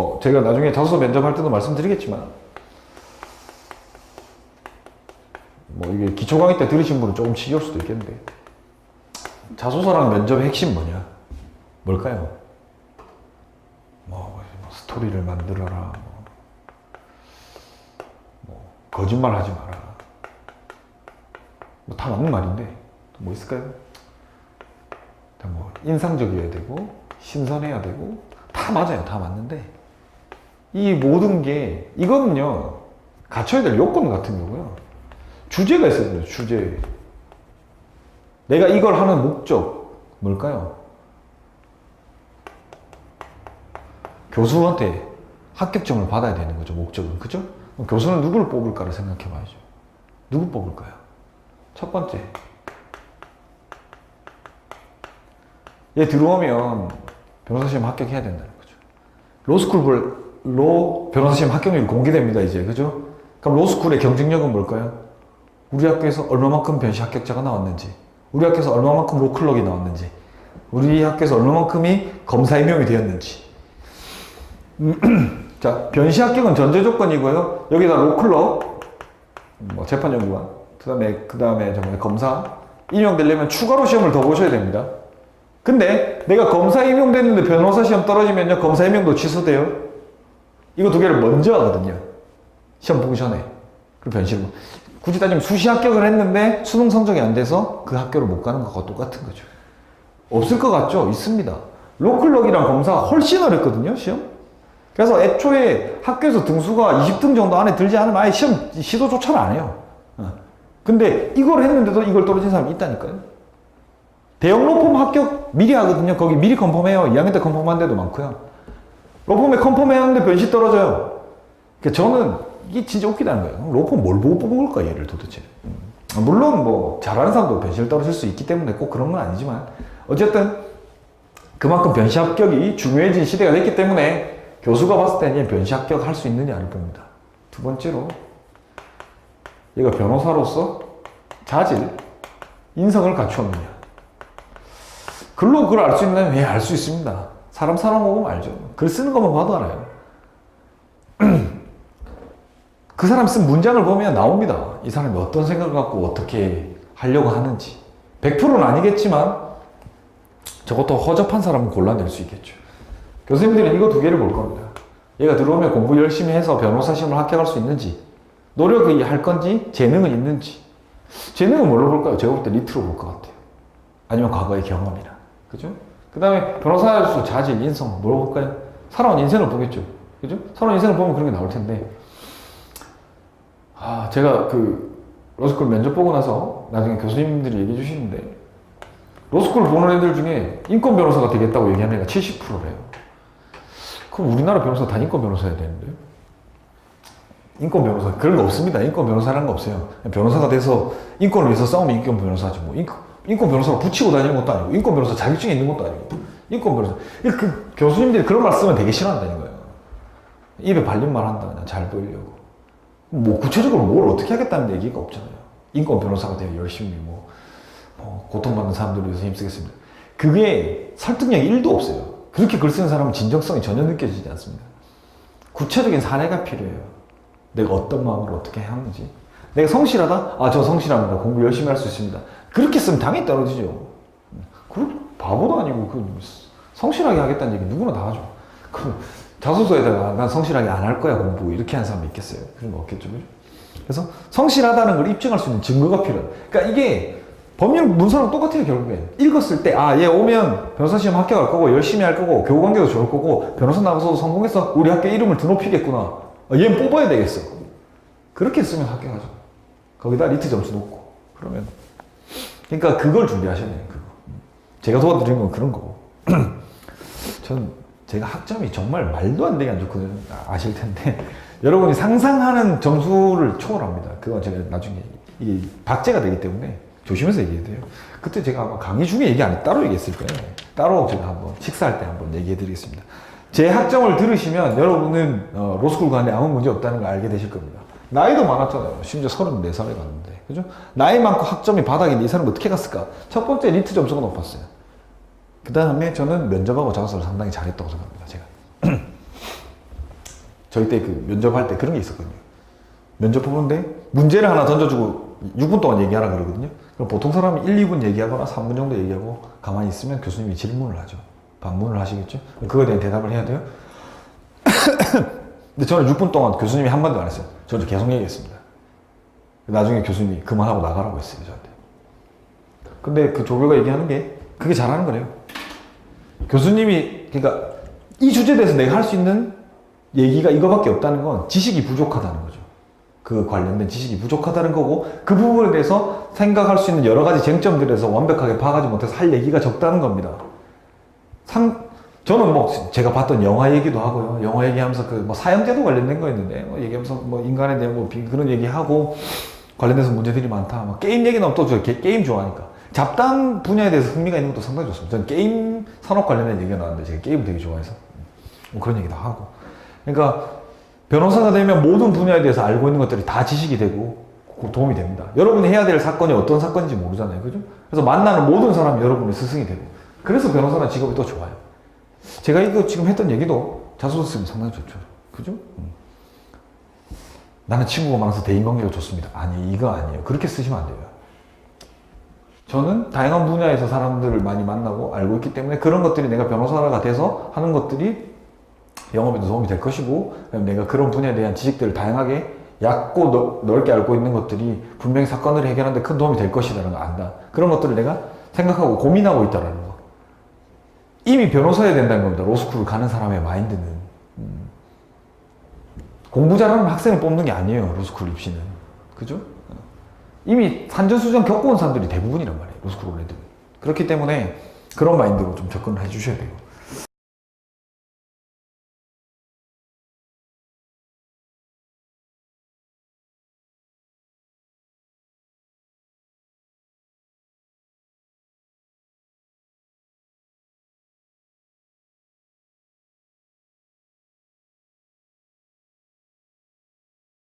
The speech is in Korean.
뭐 제가 나중에 자소서 면접할 때도 말씀드리겠지만 뭐 이게 기초 강의 때 들으신 분은 조금 지겨울 수도 있겠는데 자소서랑 면접의 핵심 뭐냐? 뭘까요? 뭐, 뭐 스토리를 만들어라. 뭐, 뭐 거짓말 하지 마라. 뭐 다 맞는 말인데 또뭐 있을까요? 다뭐 인상적이어야 되고 신선해야 되고 다 맞아요. 다 맞는데 이 모든 게 이거는요 갖춰야 될 요건 같은 거고요. 주제가 있어야 돼요. 주제. 내가 이걸 하는 목적 뭘까요? 교수한테 합격점을 받아야 되는 거죠. 목적은 그죠? 교수는 누구를 뽑을까를 생각해 봐야죠. 누구 뽑을까요? 첫 번째. 얘 들어오면 변호사 시험 합격해야 된다는 거죠. 로스쿨 볼- 로 변호사 시험 합격률이 공개됩니다, 이제. 그죠? 그럼 로스쿨의 경쟁력은 뭘까요? 우리 학교에서 얼마만큼 변시 합격자가 나왔는지, 우리 학교에서 얼마만큼 로클럭이 나왔는지, 우리 학교에서 얼마만큼이 검사 임용이 되었는지. 자, 변시 합격은 전제 조건이고요. 여기다 로클럭, 뭐 재판연구관, 그다음에 그 다음에 정말 검사 임용되려면 추가로 시험을 더 보셔야 됩니다. 근데 내가 검사 임용됐는데 변호사 시험 떨어지면요 검사 임용도 취소돼요. 이거 두 개를 먼저 하거든요. 시험 보기 전에. 그리고 변실로. 굳이 따지면 수시 합격을 했는데 수능 성적이 안 돼서 그 학교를 못 가는 것과 똑같은 거죠. 없을 것 같죠? 있습니다. 로클럭이랑 검사 훨씬 어렵거든요, 시험. 그래서 애초에 학교에서 등수가 20등 정도 안에 들지 않으면 아예 시험 시도조차를 안 해요. 어. 근데 이걸 했는데도 이걸 떨어진 사람이 있다니까요. 대형 로펌 합격 미리 하거든요. 거기 미리 컨펌해요. 2학년 때 컨펌한 데도 많고요. 로펌에 컨펌했는데 변시 떨어져요. 그러니까 저는 이게 진짜 웃기다는 거예요. 로펌 뭘 보고 뽑은 걸까 얘를 도대체. 음. 물론 뭐 잘하는 사람도 변시를 떨어질 수 있기 때문에 꼭 그런 건 아니지만 어쨌든 그만큼 변시 합격이 중요해진 시대가 됐기 때문에 교수가 봤을 때는 얘 변시 합격할 수 있느냐를 봅니다. 두 번째로 얘가 변호사로서 자질, 인성을 갖추었느냐. 글로 그걸 알 수 있나요? 예, 알 수 있습니다. 사람 사람 보면 알죠. 글 쓰는 것만 봐도 알아요. 그 사람 쓴 문장을 보면 나옵니다. 이 사람이 어떤 생각을 갖고 어떻게 하려고 하는지. 100%는 아니겠지만 저것도 허접한 사람은 골라낼 수 있겠죠. 교수님들은 이거 두 개를 볼 겁니다. 얘가 들어오면 공부 열심히 해서 변호사 시험을 합격할 수 있는지, 노력을 할 건지, 재능은 있는지. 재능은 뭘로 볼까요? 제가 볼 때 리트로 볼 것 같아요. 아니면 과거의 경험이나. 그죠? 그 다음에 변호사로서 자질, 인성, 뭘 볼까요? 살아온 인생을 보겠죠. 그죠? 살아온 인생을 보면 그런 게 나올 텐데. 아, 제가 그, 로스쿨 면접 보고 나서 나중에 교수님들이 얘기해 주시는데, 로스쿨 보는 애들 중에 인권 변호사가 되겠다고 얘기하는 애가 70%래요. 그럼 우리나라 변호사 다 인권 변호사야 되는데? 인권 변호사 그런 거 없습니다. 인권 변호사라는 거 없어요. 변호사가 돼서 인권을 위해서 싸우면 인권 변호사지 뭐. 인권, 인권 변호사가 붙이고 다니는 것도 아니고 인권 변호사 자격증이 있는 것도 아니고 인권 변호사. 그 교수님들이 그런 말 쓰면 되게 싫어한다는 거예요. 입에 발린 말 한다 그냥 잘 보이려고. 뭐 구체적으로 뭘 어떻게 하겠다는 얘기가 없잖아요. 인권 변호사가 되어 열심히 뭐, 뭐 고통받는 사람들을 위해서 힘쓰겠습니다. 그게 설득력이 1도 없어요. 그렇게 글 쓰는 사람은 진정성이 전혀 느껴지지 않습니다. 구체적인 사례가 필요해요. 내가 어떤 마음으로 어떻게 하는지. 내가 성실하다? 아, 저 성실합니다. 공부 열심히 할 수 있습니다. 그렇게 쓰면 당연히 떨어지죠. 그 바보도 아니고, 그, 성실하게 하겠다는 얘기 누구나 다 하죠. 그, 자소서에다가 난 성실하게 안 할 거야, 공부. 이렇게 하는 사람이 있겠어요? 그런 거 없겠죠. 그죠? 그래서 성실하다는 걸 입증할 수 있는 증거가 필요해요. 그러니까 이게 법률 문서랑 똑같아요, 결국엔. 읽었을 때, 아, 얘 오면 변호사 시험 합격할 거고, 열심히 할 거고, 교우 관계도 좋을 거고, 변호사 나가서도 성공해서 우리 학교 이름을 드높이겠구나. 아, 얘는 뽑아야 되겠어. 그렇게 쓰면 합격하죠. 거기다 리트 점수 높고. 그러면. 그러니까 그걸 준비하셔야 돼요. 제가 도와드리는 건 그런 거고. 전 제가 학점이 정말 말도 안 되게 안 좋거든요. 아- 아실 텐데. 여러분이 상상하는 점수를 초월합니다. 그건 제가 나중에 이게 박제가 되기 때문에 조심해서 얘기해야 돼요. 그때 제가 아마 강의 중에 얘기 안 해, 따로 얘기했을 거예요. 따로 제가 한번 식사할 때 한번 얘기해 드리겠습니다. 제 학점을 들으시면 여러분은 어, 로스쿨 가는데 아무 문제 없다는 걸 알게 되실 겁니다. 나이도 많았잖아요. 심지어 34살에 갔는데. 그죠? 나이 많고 학점이 바닥인데 이 사람 어떻게 갔을까? 첫 번째 리트 점수가 높았어요. 그 다음에 저는 면접하고 자소서를 상당히 잘했다고 생각합니다. 제가. 저희 때 그 면접할 때 그런 게 있었거든요. 면접 보는데 문제를 하나 던져주고 6분 동안 얘기하라 그러거든요. 그럼 보통 사람이 1, 2분 얘기하거나 3분 정도 얘기하고 가만히 있으면 교수님이 질문을 하죠. 반문을 하시겠죠. 그거에 대한 대답을 해야 돼요. 근데 저는 6분 동안 교수님이 한 마디도 안 했어요. 저는 계속 얘기했습니다. 나중에 교수님이 그만하고 나가라고 했어요, 저한테. 근데 그 조교가 얘기하는 게 그게 잘하는 거래요. 교수님이 그러니까 이 주제에 대해서 내가 할 수 있는 얘기가 이거밖에 없다는 건 지식이 부족하다는 거죠. 그 관련된 지식이 부족하다는 거고 그 부분에 대해서 생각할 수 있는 여러 가지 쟁점들에서 완벽하게 파악하지 못해서 할 얘기가 적다는 겁니다. 상, 저는 뭐 제가 봤던 영화 얘기도 하고요. 영화 얘기하면서 그 뭐 사형제도 관련된 거였는데 뭐 얘기하면서 뭐 인간에 대한 뭐 비- 그런 얘기하고 관련돼서 문제들이 많다. 막 게임 얘기 나오면 또저 게임 좋아하니까 잡담 분야에 대해서 흥미가 있는 것도 상당히 좋습니다. 저는 게임 산업 관련된 얘기가 나왔는데 제가 게임 되게 좋아해서 뭐 그런 얘기도 하고. 그러니까 변호사가 되면 모든 분야에 대해서 알고 있는 것들이 다 지식이 되고 도움이 됩니다. 여러분이 해야 될 사건이 어떤 사건인지 모르잖아요. 그죠? 그래서 만나는 모든 사람이 여러분의 스승이 되고. 그래서 변호사는 직업이 또 좋아요. 제가 이거 지금 했던 얘기도 자소서 쓰면 상당히 좋죠. 그죠? 음. 나는 친구가 많아서 대인관계가 좋습니다. 아니, 이거 아니에요. 그렇게 쓰시면 안 돼요. 저는 다양한 분야에서 사람들을 많이 만나고 알고 있기 때문에 그런 것들이 내가 변호사가 돼서 하는 것들이 영업에도 도움이 될 것이고 내가 그런 분야에 대한 지식들을 다양하게 얕고 넓- 넓게 알고 있는 것들이 분명히 사건을 해결하는데 큰 도움이 될 것이라는 걸 안다. 그런 것들을 내가 생각하고 고민하고 있다라는 거. 이미 변호사여야 된다는 겁니다. 로스쿨을 가는 사람의 마인드는. 음. 공부 잘하는 학생을 뽑는 게 아니에요. 로스쿨 입시는. 그죠? 어. 이미 산전수전 겪어온 사람들이 대부분이란 말이에요. 로스쿨 온 애들은. 그렇기 때문에 그런 마인드로 좀 접근을 해 주셔야 돼요.